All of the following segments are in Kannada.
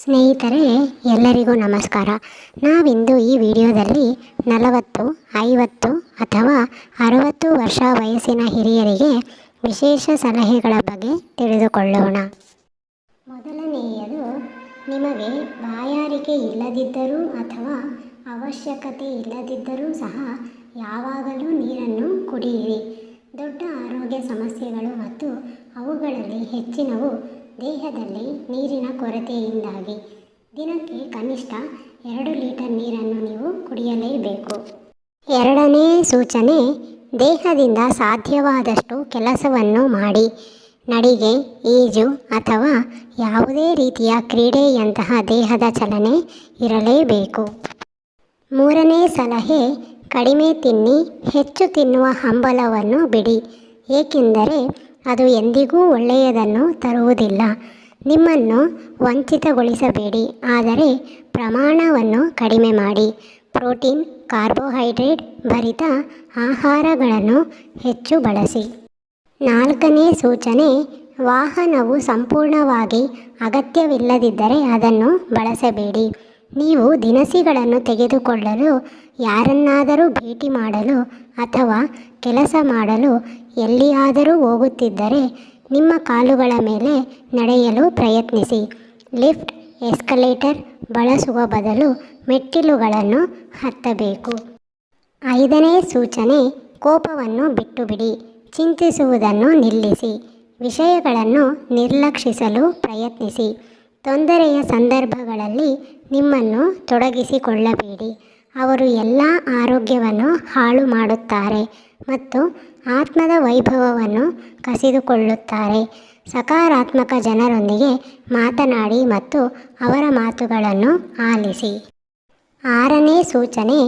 ಸ್ನೇಹಿತರೆ, ಎಲ್ಲರಿಗೂ ನಮಸ್ಕಾರ. ನಾವಿಂದು ಈ ವಿಡಿಯೋದಲ್ಲಿ ನಲವತ್ತು, ಐವತ್ತು ಅಥವಾ ಅರವತ್ತು ವರ್ಷ ವಯಸ್ಸಿನ ಹಿರಿಯರಿಗೆ ವಿಶೇಷ ಸಲಹೆಗಳ ಬಗ್ಗೆ ತಿಳಿದುಕೊಳ್ಳೋಣ. ಮೊದಲನೆಯದು, ನಿಮಗೆ ಬಾಯಾರಿಕೆ ಇಲ್ಲದಿದ್ದರೂ ಅಥವಾ ಅವಶ್ಯಕತೆ ಇಲ್ಲದಿದ್ದರೂ ಸಹ ಯಾವಾಗಲೂ ನೀರನ್ನು ಕುಡಿಯಿರಿ. ದೊಡ್ಡ ಆರೋಗ್ಯ ಸಮಸ್ಯೆಗಳು ಮತ್ತು ಅವುಗಳಲ್ಲಿ ಹೆಚ್ಚಿನವು ದೇಹದಲ್ಲಿ ನೀರಿನ ಕೊರತೆಯಿಂದಾಗಿ ದಿನಕ್ಕೆ ಕನಿಷ್ಠ ಎರಡು ಲೀಟರ್ ನೀರನ್ನು ನೀವು ಕುಡಿಯಲೇಬೇಕು. ಎರಡನೇ ಸೂಚನೆ, ದೇಹದಿಂದ ಸಾಧ್ಯವಾದಷ್ಟು ಕೆಲಸವನ್ನು ಮಾಡಿ. ನಡಿಗೆ, ಈಜು ಅಥವಾ ಯಾವುದೇ ರೀತಿಯ ಕ್ರೀಡೆಯಂತಹ ದೇಹದ ಚಲನೆ ಇರಲೇಬೇಕು. ಮೂರನೇ ಸಲಹೆ, ಕಡಿಮೆ ತಿನ್ನಿ, ಹೆಚ್ಚು ತಿನ್ನುವ ಹಂಬಲವನ್ನು ಬಿಡಿ. ಏಕೆಂದರೆ ಅದು ಎಂದಿಗೂ ಒಳ್ಳೆಯದನ್ನು ತರುವುದಿಲ್ಲ. ನಿಮ್ಮನ್ನು ವಂಚಿತಗೊಳಿಸಬೇಡಿ. ಆದರೆ ಪ್ರಮಾಣವನ್ನು ಕಡಿಮೆ ಮಾಡಿ. ಪ್ರೋಟೀನ್, ಕಾರ್ಬೋಹೈಡ್ರೇಟ್ ಭರಿತ ಆಹಾರಗಳನ್ನು ಹೆಚ್ಚು ಬಳಸಿ. ನಾಲ್ಕನೇ ಸೂಚನೆ, ವಾಹನವು ಸಂಪೂರ್ಣವಾಗಿ ಅಗತ್ಯವಿಲ್ಲದಿದ್ದರೆ ಅದನ್ನು ಬಳಸಬೇಡಿ. ನೀವು ದಿನಸಿಗಳನ್ನು ತೆಗೆದುಕೊಳ್ಳಲು ಯಾರನ್ನಾದರೂ ಭೇಟಿ ಮಾಡಲು ಅಥವಾ ಕೆಲಸ ಮಾಡಲು ಎಲ್ಲಿಯಾದರೂ ಹೋಗುತ್ತಿದ್ದರೆ ನಿಮ್ಮ ಕಾಲುಗಳ ಮೇಲೆ ನಡೆಯಲು ಪ್ರಯತ್ನಿಸಿ. ಲಿಫ್ಟ್, ಎಸ್ಕಲೇಟರ್ ಬಳಸುವ ಬದಲು ಮೆಟ್ಟಿಲುಗಳನ್ನು ಹತ್ತಬೇಕು. ಐದನೇ ಸೂಚನೆ, ಕೋಪವನ್ನು ಬಿಟ್ಟುಬಿಡಿ. ಚಿಂತಿಸುವುದನ್ನು ನಿಲ್ಲಿಸಿ. ವಿಷಯಗಳನ್ನು ನಿರ್ಲಕ್ಷಿಸಲು ಪ್ರಯತ್ನಿಸಿ. ತೊಂದರೆಯ ಸಂದರ್ಭಗಳಲ್ಲಿ ನಿಮ್ಮನ್ನು ತೊಡಗಿಸಿಕೊಳ್ಳಬೇಡಿ. ಅವರು ಎಲ್ಲ ಆರೋಗ್ಯವನ್ನು ಹಾಳು ಮಾಡುತ್ತಾರೆ ಮತ್ತು ಆತ್ಮದ ವೈಭವವನ್ನು ಕಸಿದುಕೊಳ್ಳುತ್ತಾರೆ. ಸಕಾರಾತ್ಮಕ ಜನರೊಂದಿಗೆ ಮಾತನಾಡಿ ಮತ್ತು ಅವರ ಮಾತುಗಳನ್ನು ಆಲಿಸಿ. ಆರನೇ ಸೂಚನೆ,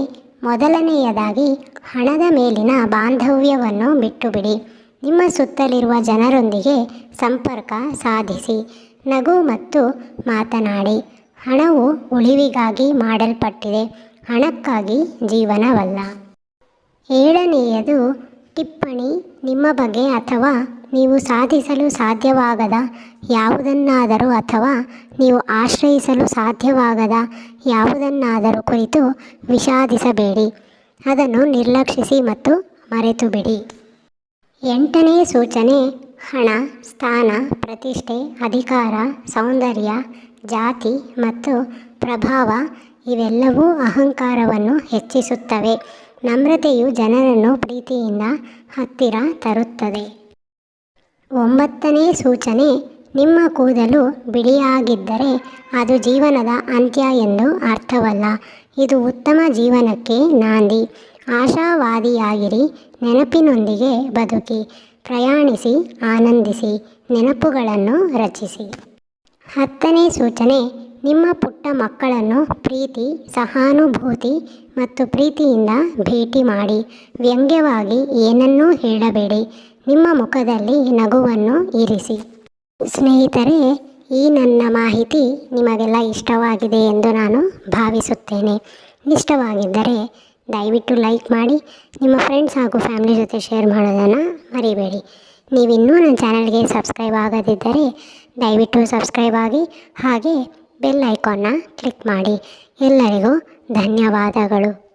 ಮೊದಲನೆಯದಾಗಿ ಹಣದ ಮೇಲಿನ ಬಾಂಧವ್ಯವನ್ನು ಬಿಟ್ಟುಬಿಡಿ. ನಿಮ್ಮ ಸುತ್ತಲಿರುವ ಜನರೊಂದಿಗೆ ಸಂಪರ್ಕ ಸಾಧಿಸಿ. ನಗು ಮತ್ತು ಮಾತನಾಡಿ. ಹಣವು ಉಳಿವಿಗಾಗಿ ಮಾಡಲ್ಪಟ್ಟಿದೆ. ಹಣಕ್ಕಾಗಿ ಜೀವನವಲ್ಲ. ಏಳನೆಯದು, ಟಿಪ್ಪಣಿ ನಿಮ್ಮ ಬಗ್ಗೆ ಅಥವಾ ನೀವು ಸಾಧಿಸಲು ಸಾಧ್ಯವಾಗದ ಯಾವುದನ್ನಾದರೂ ಅಥವಾ ನೀವು ಆಶ್ರಯಿಸಲು ಸಾಧ್ಯವಾಗದ ಯಾವುದನ್ನಾದರೂ ಕುರಿತು ವಿಷಾದಿಸಬೇಡಿ. ಅದನ್ನು ನಿರ್ಲಕ್ಷಿಸಿ ಮತ್ತು ಮರೆತು ಬಿಡಿ ಎಂಟನೇ ಸೂಚನೆ, ಹಣ, ಸ್ಥಾನ, ಪ್ರತಿಷ್ಠೆ, ಅಧಿಕಾರ, ಸೌಂದರ್ಯ, ಜಾತಿ ಮತ್ತು ಪ್ರಭಾವ ಇವೆಲ್ಲವೂ ಅಹಂಕಾರವನ್ನು ಹೆಚ್ಚಿಸುತ್ತವೆ. ನಮ್ರತೆಯು ಜನರನ್ನು ಪ್ರೀತಿಯಿಂದ ಹತ್ತಿರ ತರುತ್ತದೆ. ಒಂಬತ್ತನೇ ಸೂಚನೆ, ನಿಮ್ಮ ಕೂದಲು ಬಿಳಿಯಾಗಿದ್ದರೆ ಅದು ಜೀವನದ ಅಂತ್ಯ ಎಂದು ಅರ್ಥವಲ್ಲ. ಇದು ಉತ್ತಮ ಜೀವನಕ್ಕೆ ನಾಂದಿ. ಆಶಾವಾದಿಯಾಗಿರಿ, ನೆನಪಿನೊಂದಿಗೆ ಬದುಕಿ, ಪ್ರಯಾಣಿಸಿ, ಆನಂದಿಸಿ, ನೆನಪುಗಳನ್ನು ರಚಿಸಿ. ಹತ್ತನೇ ಸೂಚನೆ ನಿಮ್ಮ ಪುಟ್ಟ ಮಕ್ಕಳನ್ನು ಪ್ರೀತಿ, ಸಹಾನುಭೂತಿ ಮತ್ತು ಪ್ರೀತಿಯಿಂದ ಭೇಟಿ ಮಾಡಿ. ವ್ಯಂಗ್ಯವಾಗಿ ಏನನ್ನೂ ಹೇಳಬೇಡಿ. ನಿಮ್ಮ ಮುಖದಲ್ಲಿ ನಗುವನ್ನು ಇರಿಸಿ. ಸ್ನೇಹಿತರೆ, ಈ ನನ್ನ ಮಾಹಿತಿ ನಿಮಗೆಲ್ಲ ಇಷ್ಟವಾಗಿದೆ ಎಂದು ನಾನು ಭಾವಿಸುತ್ತೇನೆ. ಇಷ್ಟವಾಗಿದ್ದರೆ ದಯವಿಟ್ಟು ಲೈಕ್ ಮಾಡಿ, ನಿಮ್ಮ ಫ್ರೆಂಡ್ಸ್ ಹಾಗೂ ಫ್ಯಾಮಿಲಿ ಜೊತೆ ಶೇರ್ ಮಾಡೋದನ್ನು ಮರಿಬೇಡಿ. ನೀವಿನ್ನೂ ನನ್ನ ಚಾನಲ್ಗೆ ಸಬ್ಸ್ಕ್ರೈಬ್ ಆಗದಿದ್ದರೆ ದಯವಿಟ್ಟು ಸಬ್ಸ್ಕ್ರೈಬ್ ಆಗಿ, ಹಾಗೆ ಬೆಲ್ ಐಕಾನ್ನ ಕ್ಲಿಕ್ ಮಾಡಿ. ಎಲ್ಲರಿಗೂ ಧನ್ಯವಾದಗಳು.